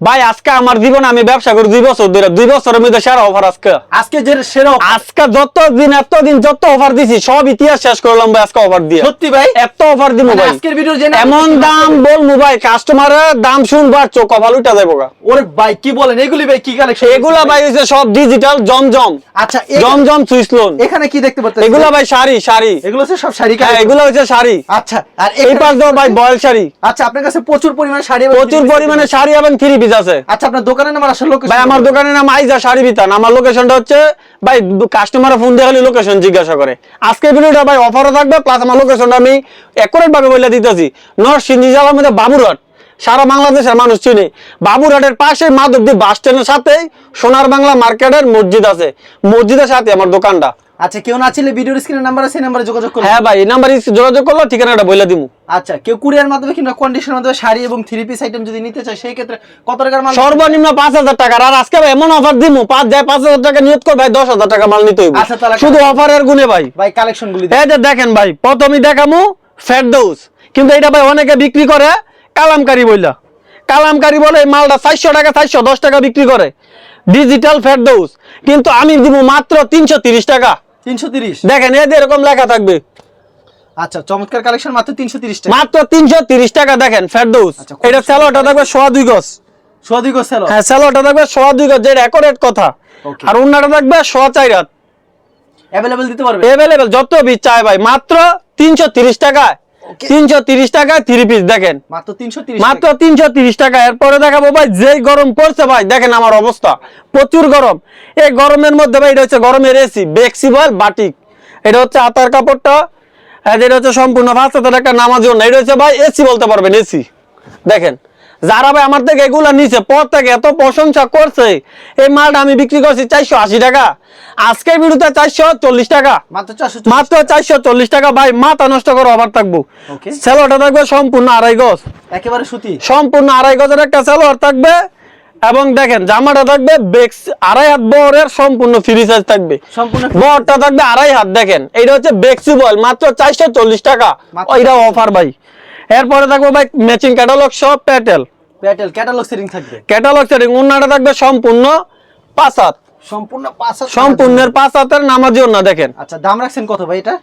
ভাই আজকে আমার জীবনে আমি ব্যবসা করি দুই বছর ধরে। দুই বছরের মধ্যে সেরা অফার আজকে। আজকে যে সেরা আজকে যত দিন এত দিন যত অফার দিছি সব ইতিহাস শেষ করলাম ভাই আজকে অফার দিয়ে। সত্যি ভাই? এত অফার দিব ভাই। আজকের ভিডিও জেনে এমন দাম? বলব ভাই কাস্টমারের দাম শুনবার চোখ কপাল উঠা যাব। ওরে ভাই কি বলেন? এগুলি ভাই কি কালেকশন এগুলা ভাই হচ্ছে সব ডিজিটাল জমজম। আচ্ছা জমজম সুইচ লোন এখানে কি দেখতে পাচ্ছেন? এগুলা ভাই শাড়ি শাড়ি। এগুলো হচ্ছে সব শাড়ি হ্যাঁ collection। এগুলা হচ্ছে শাড়ি। আচ্ছা আর এই পাশ দাও ভাই বয়েল শাড়ি। আচ্ছা আপনার কাছে প্রচুর পরিমাণে শাড়ি প্রচুর পরিমাণে শাড়ি এবং থ্রি পিস আছে। আচ্ছা আপনার দোকানের নাম আসলে লোকেশন ভাই আমার দোকানের নাম আইজা শাড়ি বিতান আমার লোকেশনটা হচ্ছে ভাই কাস্টমার ফোন দিয়ে খালি লোকেশন জিজ্ঞাসা করে। আজকে ভিডিওটা ভাই অফারও থাকবে প্লাস আমার লোকেশনটা আমি অ্যাকুরেট ভাবে বলে দিতেছি। নরসিংদী জেলার মধ্যে বাবুরহাট। সারা বাংলাদেশের মানুষ চিনে। বাবুরহাটের পাশে মাধবদী বাস স্ট্যান্ডের সাথেই সোনার বাংলা মার্কেটের মসজিদ আছে। মসজিদের সাথে আমার দোকানটা। আচ্ছা কেউ না ছিল ভিডিওর স্ক্রিনের নাম্বার আছে নাম্বারে যোগাযোগ করুন। হ্যাঁ ভাই এই নাম্বারে যোগাযোগ করল ঠিকানাটা বলে দিমু। আচ্ছা কেউ কুরিয়ার মাধ্যমে কিংবা কন্ডিশনের মাধ্যমে শাড়ি এবং থ্রি পিস আইটেম যদি নিতে চায় সেই ক্ষেত্রে কত টাকার মাল? সর্বনিম্ন পাঁচ হাজার টাকার। আর আজকে ভাই এমন অফার দিমু পাঁচ যায় পাঁচ হাজার টাকা নিয়োগ কর ভাই দশ হাজার টাকা মাল নিতে হইব। আচ্ছা, তাহলে শুধু অফারের গুণে ভাই। ভাই কালেকশন গুলি এই যে দেখেন ভাই প্রথমে দেখামু ফেরদৌস কিন্তু এটা ভাই অনেকে বিক্রি করে কালামকারি বইলা। কালামকারি বলে এই মালটা চারশো টাকা চারশো দশ টাকা বিক্রি করে। ডিজিটাল ফেরদৌস কিন্তু আমি দিব মাত্র তিনশো তিরিশ টাকা। তিনশো তিরিশ? দেখেন এদের এরকম লেখা থাকবে। আচ্ছা চমৎকার কালেকশন মাত্র তিনশো তিরিশ টাকা। মাত্র তিনশো তিরিশ টাকা দেখেন ফেরদৌস। আচ্ছা, এটা। স্যালোটা থাকবে সোয়া দুই গজ। হ্যাঁ স্যালোটা থাকবে সোয়া দুই গজ যেটা কথা। আর অন্যটা থাকবে সোয়া চাই রাত অ্যাভেলেবেল দিতে পারবে? যত ভাই মাত্র তিনশো তিরিশ টাকায় Okay. তিনশো তিরিশ পিস দেখেন। মাত্র তিনশো তিরিশ মাত্র তিনশো তিরিশ টাকা এরপরে দেখাবো ভাই যেই গরম পড়ছে ভাই দেখেন আমার অবস্থা। প্রচুর গরম। এই গরমের মধ্যে ভাই এটা হচ্ছে গরমের এসি বেক্সিবল বাটিক এটা হচ্ছে আতার কাপড়টা হচ্ছে সম্পূর্ণ পাঁচ হাজার একটা নামাজ জন্য। এটা হচ্ছে ভাই এসি বলতে পারবেন এসি দেখেন যারা ভাই আমার থেকে এগুলা নিচে পর থেকে এত প্রশংসা করছে এই মালটা আমি বিক্রি করছি চারশো আশি টাকা। আজকে ভিডিওতে চারশো চল্লিশ টাকা। মাত্র চারশো চল্লিশ টাকা। ভাই মাথা নষ্ট করে আবার থাকব। থাকবে সম্পূর্ণ আড়াই গজ। একেবারে সুতি। সম্পূর্ণ আড়াই গজের একটা সালোয়ার থাকবে। এবং দেখেন জামাটা থাকবে আড়াই হাত বহরের সম্পূর্ণ ফ্রি সাইজ থাকবে। বহরটা থাকবে আড়াই হাত দেখেন এটা হচ্ছে বেক্সিবল মাত্র চারশো চল্লিশ টাকা। ওইটা অফার ভাই। এরপরে থাকবে ভাই ম্যাচিং ক্যাটালগ সব প্যাটেল প্যাটেল ক্যাটালগ সেটিং থাকবে। ক্যাটালগ সেটিং উন্নাটা থাকবে সম্পূর্ণ পাঁচ হাত। সম্পূর্ণ পাঁচ হাজার সম্পূর্ণের পাঁচ হাতের নামাজি না দেখেন। আচ্ছা দাম রাখছেন কত ভাই এটা?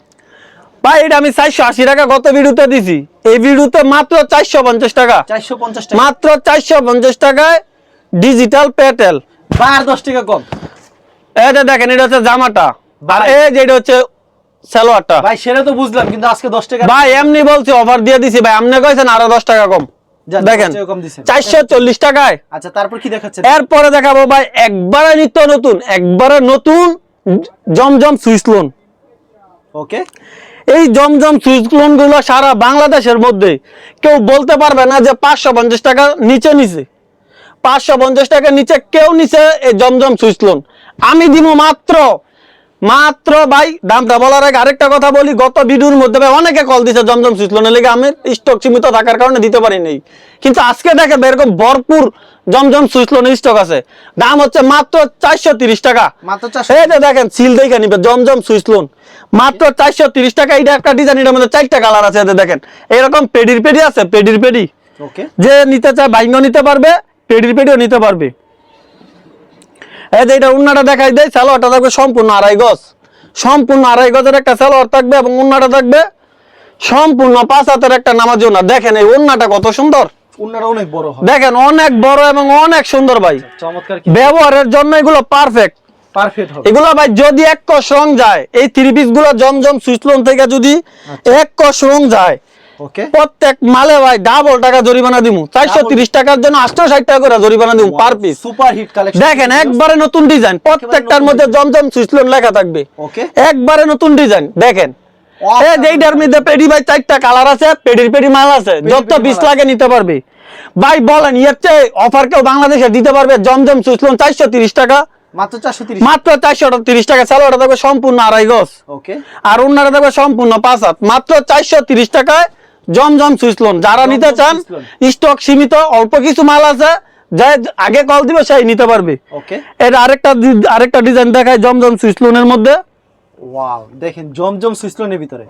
ভাই এটা আমি চারশো আশি টাকা গত ভিডিওতে দিছি। এই ভিডিওতে মাত্র চারশো পঞ্চাশ টাকা। চারশো পঞ্চাশ টাকা। মাত্র চারশো পঞ্চাশ টাকায় ডিজিটাল প্যাটেল বার দশ টাকা কম। যে দেখেন এটা হচ্ছে জামাটা। আর এই যে এটা হচ্ছে সালোয়ারটা। ভাই সেটা তো বুঝলাম কিন্তু আজকে দশ টাকা ভাই এমনি বলছি অফার দিয়ে দিছি। ভাই আপনি কইছেন আরও দশ টাকা কম। দেখেন 10 টাকা কম দিছেন। চারশো চল্লিশ টাকায়। আচ্ছা তারপর কি দেখাচ্ছেন? এরপরে দেখাবো ভাই একবারে নিত্য নতুন একবারে নতুন জমজম সুইস লোন ওকে। এই জমজম সুইচ লোনগুলো সারা বাংলাদেশের মধ্যে কেউ বলতে পারবে না যে পাঁচশো পঞ্চাশ টাকা নিচে নিচে পাঁচশো পঞ্চাশ টাকা নিচে কেউ নিচে জমজম সুইচ লোন আমি দিব মাত্র মাত্র ভাই দামটা বলার আগে আরেকটা কথা বলি গত ভিডিওর মধ্যে ভাই অনেকে কল দিছে জমজম সুইচ লোনের লেগে আমি স্টক সীমিত থাকার কারণে দিতে পারি নাই। কিন্তু আজকে দেখে এরকম ভরপুর জমজম সুইচ লোনের স্টক আছে। দাম হচ্ছে মাত্র চারশো তিরিশ টাকা। এই যে দেখেন সিল দেখে নিবে জমজম সুইচ লোন মাত্র চারশো তিরিশ টাকা এটা একটা ডিজাইন এটার মধ্যে চারটা কালার আছে এতে দেখেন। এরকম পেডির পেডি আছে পেডির পেডি। যে নিতে চায় বাইঙ্গ নিতে পারবে। পেডির পেডিও নিতে পারবে। এই যে এটা উন্নাটা দেখাই দেয় সালোয়ারটা থাকবে সম্পূর্ণ আড়াই গজ। সম্পূর্ণ আড়াই গজের একটা সালোয়ার থাকবে এবং উন্নাটা থাকবে সম্পূর্ণ পাঁচ হাতের একটা নামাজ না দেখেন এই উন্নাটা কত সুন্দর। অনেক বড় দেখেন অনেক বড় এবং অনেক সুন্দর ভাই। ব্যবহারের জন্য এগুলো পারফেক্ট এগুলো ভাই যদি এক কষ রং যায় এই থ্রি পিসগুলো জমজম সুইচলন থেকে যদি এক কষ রং যায় প্রত্যেক মালে ভাই ডাবল টাকা জরিমানা দিমু। চারশো তিরিশ টাকার জন্য আটশো ষাট টাকা করে জরিমানা দিমু per piece super hit collection দেখেন একবারে নতুন ডিজাইন প্রত্যেকটার মধ্যে জমজম সুইচলন লেখা থাকবে। একবারে নতুন ডিজাইন দেখেন। মধ্যে পেডি ভাই চারটা কালার আছে পেডির পেডি মাল আছে। যত মাল লাগে নিতে পারবে। ভাই বলেন এর চেয়ে অফার কেউ বাংলাদেশে দিতে পারবে? জমজম সুইচলন চারশো তিরিশ টাকা। মাত্র চারশো তিরিশ। টাকা স্যালোয়ারটা থাকবে সম্পূর্ণ আড়াই গজ। ওকে আর অন্যটা থাকবে সম্পূর্ণ পাঁচ হাত। মাত্র চারশো তিরিশ টাকায় জমজম সুইচ লোন যারা নিতে চান স্টক সীমিত অল্প কিছু মাল আছে যে আগে কল দিবে সেই নিতে পারবে। ওকে এটা আরেকটা আরেকটা ডিজাইন দেখায় জমজম সুইচ লোনের মধ্যে। ওয়াও দেখেন জমজম সুইসলনের ভিতরে।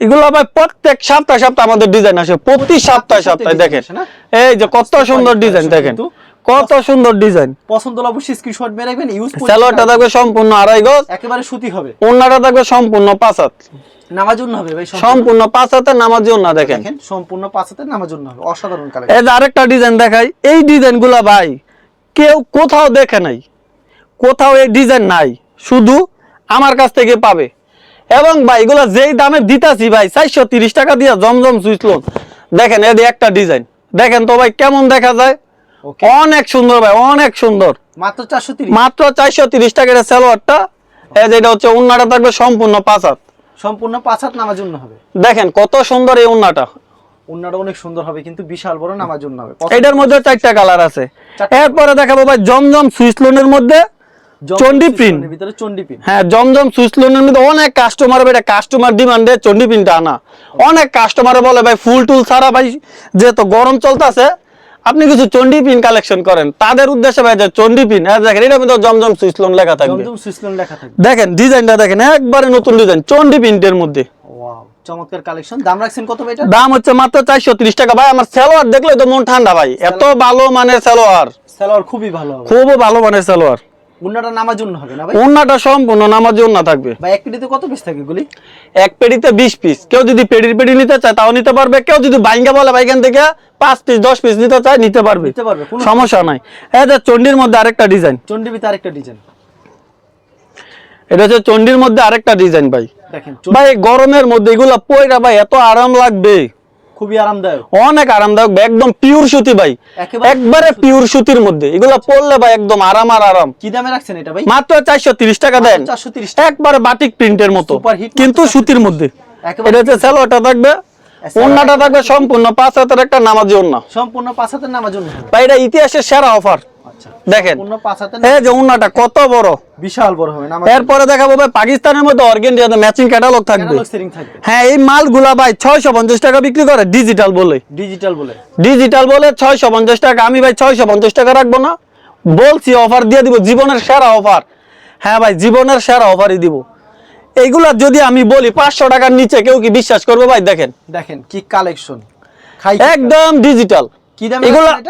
এগুলো ভাই প্রত্যেক সপ্তাহে সপ্তাহে আমাদের ডিজাইন আসে। প্রতি সপ্তাহে সপ্তাহে দেখেন? এই যে কত সুন্দর ডিজাইন দেখেন। কত সুন্দর ডিজাইন পছন্দ হলে অবশ্যই স্ক্রিনশট মেরে রাখবেন ইউজ সালোয়ারটা থাকবে সম্পূর্ণ আড়াই গজ। একেবারে সুতি হবে। ওন্নাটা থাকবে সম্পূর্ণ পাঁচ হাত। নামার জন্য হবে ভাই সম্পূর্ণ। সম্পূর্ণ পাঁচ হাতের নামাজ না দেখেন। দেখেন সম্পূর্ণ পাঁচাতে নামার জন্য হবে অসাধারণ কালার এই যে আরেকটা ডিজাইন দেখাই এই ডিজাইন ভাই কেউ কোথাও দেখে নাই কোথাও এই ডিজাইন নাই শুধু আমার কাছ থেকে পাবে। এবং ভাই এগুলা যেই দামে দিতাছি ভাই চারশো তিরিশ টাকা দিয়ে জমজম সুইচলোন দেখেন এদি একটা ডিজাইন দেখেন তো ভাই কেমন দেখা যায়? অনেক সুন্দর ভাই অনেক সুন্দর। মাত্র চারশো তিরিশ। মাত্র চারশো তিরিশ টাকার সালোয়ারটা এই যে এটা হচ্ছে উন্নাটা থাকবে সম্পূর্ণ পাঁচ হাত। সম্পূর্ণ পাঁচ হাত নামার জন্য হবে। দেখেন কত সুন্দর এই উন্নাটা অন্যটা অনেক সুন্দর হবে কিন্তু বিশাল বড় নামার জন্য হবে। এটার মধ্যে চারটা কালার আছে। এরপরে দেখাবো ভাই জমজম সুইচলোনের মধ্যে ভিতরে চন্ডি হ্যাঁ জমজম মধ্যে অনেক কাস্টমার এটা কাস্টমার ডিমান্ডে চন্ডী আনা। অনেক কাস্টমার বলে ভাই ফুল টুল ছাড়া ভাই যেহেতু গরম চলতেছে আপনি কিছু চন্ডী পিন কালেকশন করেন তাদের উদ্দেশ্যে ভাই যে চন্ডী পিন হ্যাঁ দেখেন এটা মধ্যে জমজম সুইচলোন লেখা থাকবে। জমজম সুইসলন লেখা থাকবে। দেখেন ডিজাইনটা দেখেন একবারে নতুন ডিজাইন চন্ডী পিনটের মধ্যে। ওয়াও চমৎকার কালেকশন দাম রাখছেন কত এটা? দাম হচ্ছে মাত্র চারশো ত্রিশ টাকা। ভাই আমার সালোয়ার দেখলে তো মন ঠান্ডা ভাই। এত ভালো মানে সালোয়ার। সালোয়ার খুবই ভালো খুব ভালো মানের সালোয়ার। অন্যটা নামার জন্য হবে না ভাই? ওন্নাটা সম্পূর্ণ নামাজ না থাকবে। ভাই এক পিটিতে কত পিস থাকে গুলি? এক পেডিতে বিশ পিস কেউ যদি পেডির পেডি নিতে চায় তাও নিতে পারবে। কেউ যদি বাইঙ্গা বলে থেকে পাঁচ পিস দশ পিস নিতে চায় নিতে পারবে। নিতে পারবে কোনো সমস্যা নাই। এই যে চন্ডির মধ্যে আরেকটা ডিজাইন চন্ডিবিতে আরেকটা ডিজাইন এটা হচ্ছে চন্ডির মধ্যে আরেকটা ডিজাইন ভাই। দেখেন ভাই গরমের মধ্যে এগুলা পয়রা ভাই এত আরাম লাগবে। খুবই আরামদায়ক। অনেক আরামদায়ক ভাই, একদম পিওর সুতি ভাই। একবারে পিওর সুতির মধ্যে। এগুলো পরলে ভাই একদম আরাম আর আরাম। কি দামে রাখছেন এটা ভাই? মাত্র চারশো তিরিশ টাকা দেন। চারশো তিরিশ একবারে বাটিক প্রিন্টের মতো। কিন্তু সুতির মধ্যে। এটা হচ্ছে স্যালোয়ারটা থাকবে। ওন্নাটা থাকবে সম্পূর্ণ পাঁচ হাতের একটা নামাজি ওন্না সম্পূর্ণ পাঁচ হাতের নামাজি ওন্না ভাই এটা ইতিহাসের সেরা অফার দেখেন। সম্পূর্ণ পাঁচ হাতের এই যে উন্নাটা কত বড়? বিশাল বড় হবে এরপরে দেখাবো ভাই পাকিস্তানের মধ্যে অর্গেন্ডিয়াতে ম্যাচিং ক্যাটালগ থাকবে। ক্যাটালগ সেটিং থাকবে। হ্যাঁ এই মালগুলা ভাই ছয়শো পঞ্চাশ টাকা বিক্রি করে ডিজিটাল বলে। ডিজিটাল বলে। ডিজিটাল বলে ছয়শো পঞ্চাশ টাকা আমি ভাই ছয়শো পঞ্চাশ টাকা রাখব না। বলছি অফার দিয়ে দিব জীবনের সেরা অফার হ্যাঁ ভাই জীবনের সেরা অফারই দিব। এইগুলা যদি আমি বলি পাঁচশো টাকার নিচে কেউ কি বিশ্বাস করবে ভাই? দেখেন। দেখেন কি কালেকশন একদম ডিজিটাল কি দামে এগুলা-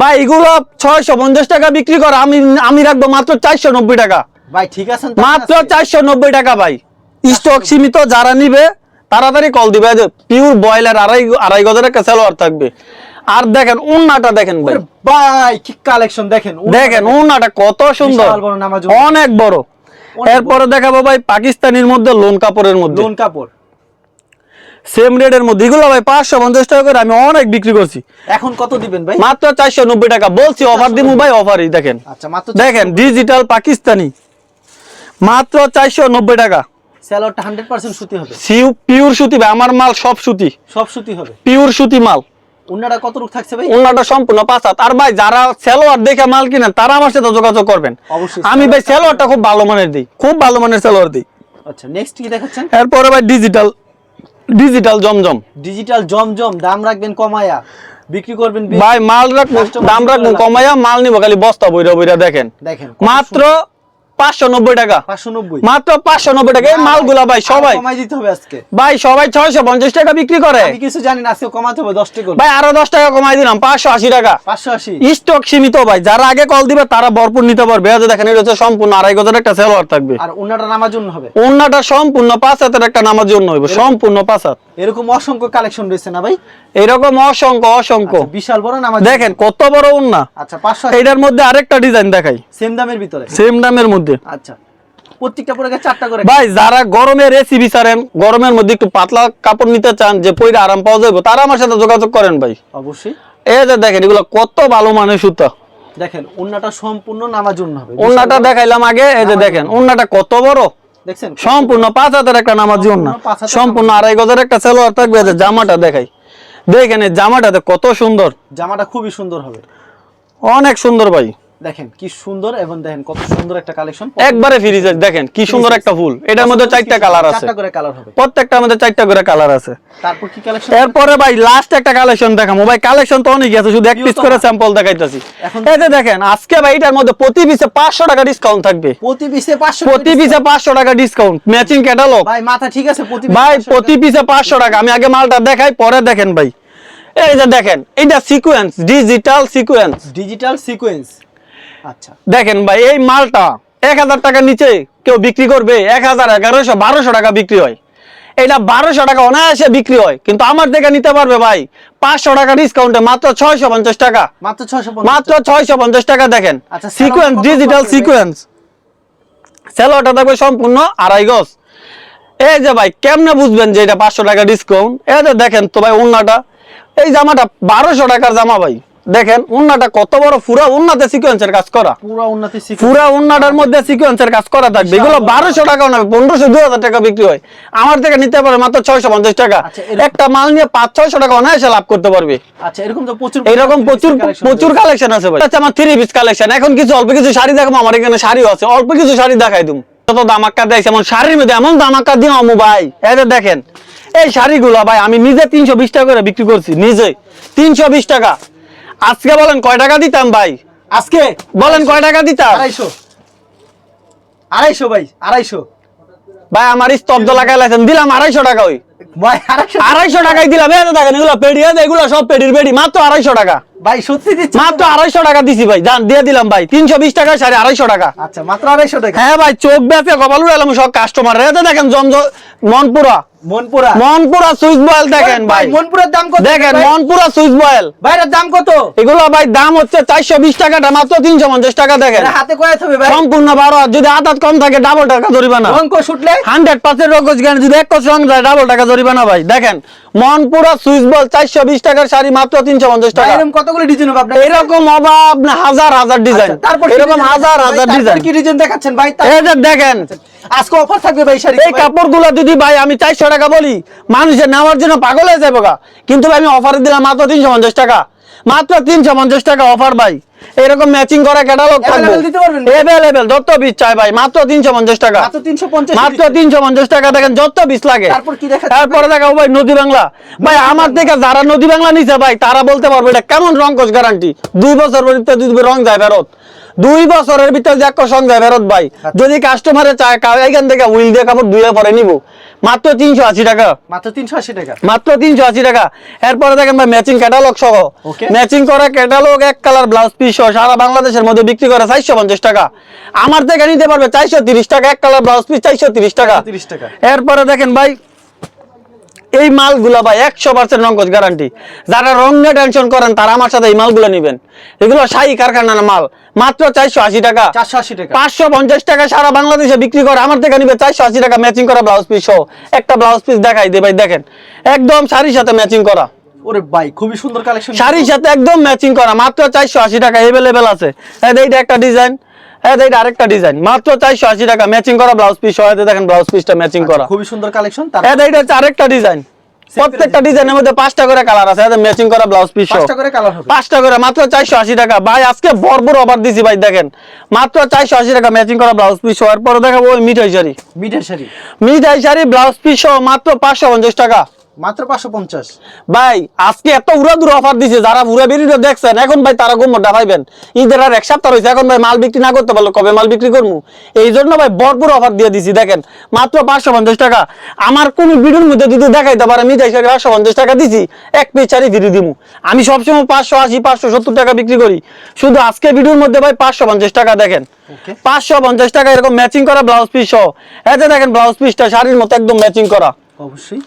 ভাই এগুলো ছয়শো পঞ্চাশ টাকা বিক্রি করে আমি আমি রাখব মাত্র চারশো নব্বই টাকা। ভাই ঠিক আছেন তো? মাত্র চারশো নব্বই টাকা ভাই। স্টক সীমিত যারা নিবে তাড়াতাড়ি কল দিবে পিওর বয়লার আড়াই আড়াই গজের একটা সালোয়ার থাকবে। আর দেখেন উন্নাটা দেখেন ভাই। ভাই কি কালেকশন দেখেন দেখেন উন্নাটা কত সুন্দর। অনেক বড়। এরপরে দেখাবো ভাই পাকিস্তানির মধ্যে লোন কাপড়ের মধ্যে। লোন কাপড়। সেম রেটের মধ্যে। এগুলো ভাই পাঁচশো পঞ্চাশ টাকা করে আমি অনেক বিক্রি করছি। এখন কত দিবেন ভাই? মাত্র চারশো নব্বই টাকা। বলছি অফার দিব ভাই অফারই দেখেন। আচ্ছা মাত্র দেখেন ডিজিটাল পাকিস্তানি। মাত্র চারশো নব্বই টাকা। স্যালোয়ারটা হান্ড্রেড পার্সেন্ট সুতি হবে। সিউ পিওর সুতি ভাই আমার মাল সব সুতি। সব সুতি হবে। পিওর সুতি মাল। উন্নাটা কত রূপ থাকছে ভাই? অন্যটা সম্পূর্ণ পাঁচ হাত। আর ভাই যারা সেলোয়ার দেখে মাল কিনেন তারা আমার সাথে যোগাযোগ করবেন। আমি ভাই সেলোয়ারটা খুব ভালো মানের দিই। খুব ভালো মানের সেলোয়ার দিই। আচ্ছা নেক্সট কি দেখাচ্ছেন? এরপরে ভাই ডিজিটাল ডিজিটাল জমজম। ডিজিটাল জমজম দাম রাখবেন কমায়া। বিক্রি করবেন ভাই মাল রাখব দাম রাখব কমায়া মাল নিবো খালি বস্তা বইরা বইরা দেখেন। দেখেন মাত্র পাঁচশো নব্বই টাকা। মাত্র পাঁচশো নব্বই টাকা। এই মালগুলা ভাই সবাই। দিতে হবে আজকে। ভাই সবাই ছয়শো পঞ্চাশ টাকা বিক্রি করে। কিছু জানি না আজকে কমাতে হবে দশ টাকা। ভাই আরও দশ টাকা কমাই দিলাম পাঁচশো আশি টাকা। পাঁচশো আশি। স্টক সীমিত ভাই যারা আগে কল দিবে তারা ভরপুর নিতে পারবে। এই দেখেন এটা হচ্ছে সম্পূর্ণ আড়াই গজের একটা সেলোয়ার থাকবে। আর উন্নাটা নামার জন্য হবে। অন্যটা সম্পূর্ণ পাঁচ হাতের একটা নামার জন্য হইবে সম্পূর্ণ পাঁচ হাত। এরকম অসংখ্য কালেকশন রয়েছে না ভাই? এরকম অসংখ্য অসংখ্য। আচ্ছা, বিশাল বড় নামাজ দেখেন কত বড় উন্না। আচ্ছা পাঁচশো এইটার মধ্যে আরেকটা ডিজাইন দেখাই। সেম দামের ভিতরে। সেম দামের মধ্যে। আচ্ছা। প্রত্যেকটা পরে চারটা করে। ভাই যারা গরমের এসি বিচারেন গরমের মধ্যে একটু পাতলা কাপড় নিতে চান যে পইরা আরাম পাওয়া যাবে তারা আমার সাথে যোগাযোগ করেন ভাই। অবশ্যই। এই যে দেখেন এগুলো কত ভালো মানের সুতা। দেখেন উন্নাটা সম্পূর্ণ হবে দেখাইলাম আগে এই যে দেখেন কত বড়। দেখছেন? সম্পূর্ণ পাঁচ হাতের একটা নামাজি সম্পূর্ণ আড়াই গজের একটা সেলোয়ার থাকবে যে জামাটা দেখাই। দেখেন এই জামাটাতে কত সুন্দর। জামাটা খুবই সুন্দর হবে। অনেক সুন্দর ভাই। দেখেন কি সুন্দর এবং দেখেন কত সুন্দর একটা কালেকশন একবারে ফ্রি সাইজ দেখেন কি সুন্দর একটা ফুল। এটার মধ্যে চারটা কালার আছে। চারটা করে কালার হবে। প্রত্যেকটা মধ্যে চারটা করে কালার আছে। তারপর কি কালেকশন এরপরে ভাই লাস্ট একটা কালেকশন ভাই কালেকশন তো অনেক আছে শুধু এক পিস করে স্যাম্পল দেখাইতেছি। এখন- এই যে দেখেন আজকে ভাই এটার মধ্যে প্রতি পিসে পাঁচশো টাকা ডিসকাউন্ট থাকবে। প্রতি পিসে পাঁচশো প্রতি পিসে পাঁচশো টাকা ডিসকাউন্ট ম্যাচিং ক্যাটালগ ভাই মাথা ঠিক আছে প্রতি ভাই প্রতি পিসে পাঁচশো টাকা। আমি আগে মালটা দেখাই পরে দেখেন ভাই। এই যে দেখেন এইটা sequence digital sequence digital sequence আচ্ছা। দেখেন ভাই এই মালটা এক হাজার টাকার নিচে কেউ বিক্রি করবে। এক হাজার এগারোশো বারোশো টাকা বিক্রি হয়। এটা বারোশো টাকা অনায়াসে বিক্রি হয়। কিন্তু আমার থেকে নিতে পারবে ভাই পাঁচশো টাকা ডিসকাউন্টে মাত্র ছয়শো পঞ্চাশ টাকা। মাত্র ছয়শো মাত্র ছয়শো পঞ্চাশ টাকা দেখেন। Sequence digital? সিকোয়েন্স স্যালোয়ারটা থাকবে সম্পূর্ণ আড়াই গজ। এই যে ভাই কেমনে বুঝবেন যে এটা পাঁচশো টাকা ডিসকাউন্ট এই যে দেখেন তো ভাই উন্নাটা এই জামাটা বারোশো টাকার জামা ভাই। দেখেন উন্নাটা কত বড় পুরা উন্নাতে সিকোয়েন্সের কাজ করা। পুরো উন্নতি পুরা উন্নাটার মধ্যে সিকোয়েন্সের কাজ করা থাকবে। এগুলো বারোশো টাকাও না পনেরোশো দুই হাজার টাকা বিক্রি হয়। আমার থেকে নিতে পারে মাত্র ছয়শো পঞ্চাশ টাকা। আচ্ছা, একটা মাল নিয়ে পাঁচ ছয়শো টাকা অনায়াসে লাভ করতে পারবে। আচ্ছা এরকম তো প্রচুর প্রচুর প্রচুর কালেকশন আছে ভাই। আচ্ছা আমার থ্রি পিস কালেকশন এখন কিছু অল্প কিছু শাড়ি দেখাবো আমার এখানে শাড়িও আছে। অল্প কিছু শাড়ি দেখাই দিম যত দামাক্কা দেয় এমন শাড়ির মধ্যে এমন দামাক্কা আমু ভাই। দেখেন এই শাড়িগুলো ভাই আমি নিজে তিনশো বিশ টাকা করে বিক্রি করছি নিজে। তিনশো বিশ টাকা। আজকে বলেন কয় টাকা দিতাম ভাই? আজকে? বলেন কয় টাকা দিতাম? আড়াইশো। আড়াইশো ভাই আড়াইশো। ভাই আমার স্তব্ধ লাগাই লাইছেন। দিলাম আড়াইশো টাকা ওই। ভাই আড়াইশো। দিলাম। এগুলো পেডি এগুলো সব পেডির পেডি মাত্র আড়াইশো টাকা। ভাই সত্যি দিচ্ছি মাত্র আড়াইশো টাকা দিছি ভাই। দিয়ে দিলাম ভাই। তিনশো বিশ টাকা সাড়ে আড়াইশো টাকা। আচ্ছা মাত্র আড়াইশো টাকা। হ্যাঁ ভাই চোখ বেঁচে কপাল উড়ালাম সব কাস্টমার এতে দেখেন জমজ মনপুরা। মনপুরা। মনপুরা সুইচ বয়েল দেখেন ভাই মনপুরার দাম কত দেখেন মনপুরা সুইচ বয়েল। ভাইয়ের দাম কত? এগুলো ভাই দাম হচ্ছে চারশো বিশ টাকাটা মাত্র তিনশো পঞ্চাশ টাকা দেখেন। হাতে কয়ে হবে ভাই। সম্পূর্ণ বারো হাত। যদি আদাত কম থাকে ডাবল টাকা জরিমানা অঙ্ক শুটলে পার্সেন্ট রকজ যদি এক কোচ রং যায় ডাবল টাকা জরিমানা ভাই। দেখেন মনপুরা সুইচ বল চারশো বিশ টাকার শাড়ি মাত্র তিনশো পঞ্চাশ টাকা। এরকম কতগুলো ডিজাইন হবে এরকম অভাব না হাজার হাজার ডিজাইন আচ্ছা, তারপর এরকম হাজার হাজার ডিজাইন কি ডিজাইন দেখাচ্ছেন? ভাই দেখেন। আজকে অফার থাকবে ভাই শাড়ি এই কাপড়গুলো যদি ভাই আমি চারশো টাকা বলি মানুষের নেওয়ার জন্য পাগল হয়ে যাব। কিন্তু আমি অফার দিলাম মাত্র তিনশো পঞ্চাশ টাকা। মাত্র তিনশো পঞ্চাশ টাকা অফার ভাই। এরকম ম্যাচিং করা ক্যাটালগ থাকবে? এভেলেবেল যত পিস চাই ভাই মাত্র তিনশো পঞ্চাশ টাকা। মাত্র তিনশো পঞ্চাশ টাকা দেখেন যত পিস লাগে। তারপর দেখাবো ভাই? নদী বাংলা। ভাই আমার থেকে যারা নদী বাংলা নিছে ভাই তারা বলতে পারবে এটা কেমন রং কোচ গ্যারান্টি দুই বছর ভিতরে যদি রং যায় ফেরত দুই বছরের ভিতরে যে এক সং যায় ফেরত ভাই। যদি কাস্টমারে চায় এইখান থেকে উইল দিয়ে কাপড় ধুয়ে পরে নিব। মাত্র তিনশো আশি টাকা। মাত্র তিনশো আশি টাকা? মাত্র তিনশো আশি টাকা। এরপরে দেখেন ভাই ম্যাচিং ক্যাটালগ সহ। ম্যাচিং করা ক্যাটালগ এক কালার ব্লাউজ পিস সহ সারা বাংলাদেশের মধ্যে বিক্রি করে চারশো পঞ্চাশ টাকা। আমার থেকে নিতে পারবে চারশো তিরিশ টাকা এক কালার ব্লাউজ পিস চারশো তিরিশ টাকা। তিরিশ টাকা। এরপরে দেখেন ভাই এই মালগুলা ভাই একশো পার্সেন্ট রঙ্গজ গ্যারান্টি যারা রং নিয়ে টেনশন করেন তারা আমার সাথে এই মালগুলো নিবেন। এগুলো শাহী কারখানার মাল। মাত্র চারশো আশি টাকা। চারশো আশি টাকা। পাঁচশো পঞ্চাশ টাকা সারা বাংলাদেশে বিক্রি করে আমার থেকে নিবে চারশো আশি টাকা ম্যাচিং করা ব্লাউজ পিস সহ। একটা ব্লাউজ পিস দেখাই দে ভাই দেখেন। একদম শাড়ির সাথে ম্যাচিং করা। ওরে ভাই খুবই সুন্দর কালেকশন শাড়ির সাথে একদম ম্যাচিং করা। মাত্র চারশো আশি টাকা এভেলেবেল আছে। এইটা একটা ডিজাইন এই যে আরেকটা ডিজাইন মাত্র চারশো আশি টাকা ম্যাচিং করা ব্লাউজ পিস সহ দেখেন ব্লাউজ পিসটা ম্যাচিং করা। খুবই সুন্দর কালেকশন তার এই হচ্ছে আরেকটা ডিজাইন প্রত্যেকটা ডিজাইনের মধ্যে পাঁচটা করে কালার আছে ম্যাচিং করা ব্লাউজ পিস পাঁচটা করে কালার হবে। পাঁচটা করে মাত্র চারশো আশি টাকা। ভাই আজকে ভরপুর অফার দিছি ভাই দেখেন। মাত্র চারশো আশি টাকা ম্যাচিং করা ব্লাউজ পিস দেখাবো ওই মিঠাই শাড়ি। মিঠের শাড়ি। মিঠাই শাড়ি ব্লাউজ পিস মাত্র পাঁচশো পঞ্চাশ টাকা। মাত্র পাঁচশো পঞ্চাশ। ভাই আজকে এত উড়াদুর অফার দিছে যারা পুরো ভিডিও দেখছেন এখন ভাই তারা পাইবেন ঈদের আর এক সপ্তাহ রয়েছে এখন ভাই মাল বিক্রি না করতে পারল কবে মাল বিক্রি করব? এই জন্য ভাই ভরপুর অফার দিয়ে দিছি দেখেন মাত্র পাঁচশো পঞ্চাশ টাকা। আমার কোন ভিডিওর মধ্যে যদি দেখাইতে পারে মিঠাই শাড়ি পাঁচশো পঞ্চাশ টাকা দিছি এক পিস দিব আমি সবসময় পাঁচশো আশি পাঁচশো সত্তর টাকা বিক্রি করি। শুধু আজকে ভিডিওর মধ্যে ভাই পাঁচশো পঞ্চাশ টাকা দেখেন। পাঁচশো পঞ্চাশ টাকা এরকম ম্যাচিং করা ব্লাউজ পিস সহ। এতে দেখেন ব্লাউজ পিসটা শাড়ির মতো একদম ম্যাচিং করা। অবশ্যই।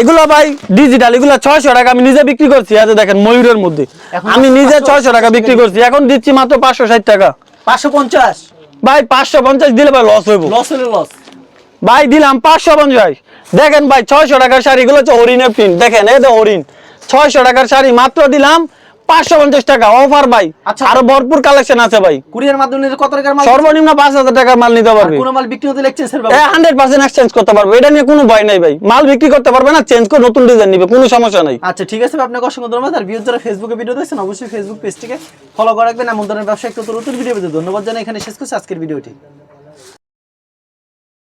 এগুলো ভাই ডিজিটাল এগুলো ছয়শো টাকা আমি নিজে বিক্রি করছি আজ দেখেন ময়ূরের মধ্যে। আমি নিজে ছয়শো টাকা বিক্রি করছি এখন দিচ্ছি মাত্র পাঁচশো ষাট টাকা। পাঁচশো পঞ্চাশ। ভাই পাঁচশো পঞ্চাশ দিলে ভাই লস হইব। লস হলে লস ভাই দিলাম পাঁচশো পঞ্চাশ। দেখেন ভাই ছয়শো টাকার শাড়িগুলো হচ্ছে হরিণের প্রিন্ট দেখেন এই তো হরিণ। ছয়শো টাকার শাড়ি মাত্র দিলাম পাঁচশো পঞ্চাশ টাকা অফার ভাই। আচ্ছা। আরও ভরপুর কালেকশন আছে ভাই। কুরিয়ার মাধ্যমে কত টাকার মাল? সর্বনিম্ন পাঁচ হাজার টাকার মাল নিতে পারবে। কোনো মাল বিক্রি হতে স্যার হান্ড্রেড পার্সেন্ট এক্সচেঞ্জ করতে পারবে। এটা নিয়ে কোনো ভয় নাই ভাই। মাল বিক্রি করতে পারবে না চেঞ্জ করে নতুন ডিজাইন নিবে কোনো সমস্যা নাই। আচ্ছা ঠিক আছে আপনাকে অসংখ্য ধন্যবাদ। আর যারা ফেসবুকে ভিডিও দেখছেন অবশ্যই ফেসবুক পেজটিকে ফলো করে রাখবেন। এমন ধরনের ব্যবসা একটু নতুন ভিডিও পেতে ধন্যবাদ জানাই। এখানে শেষ করছি আজকের ভিডিওটি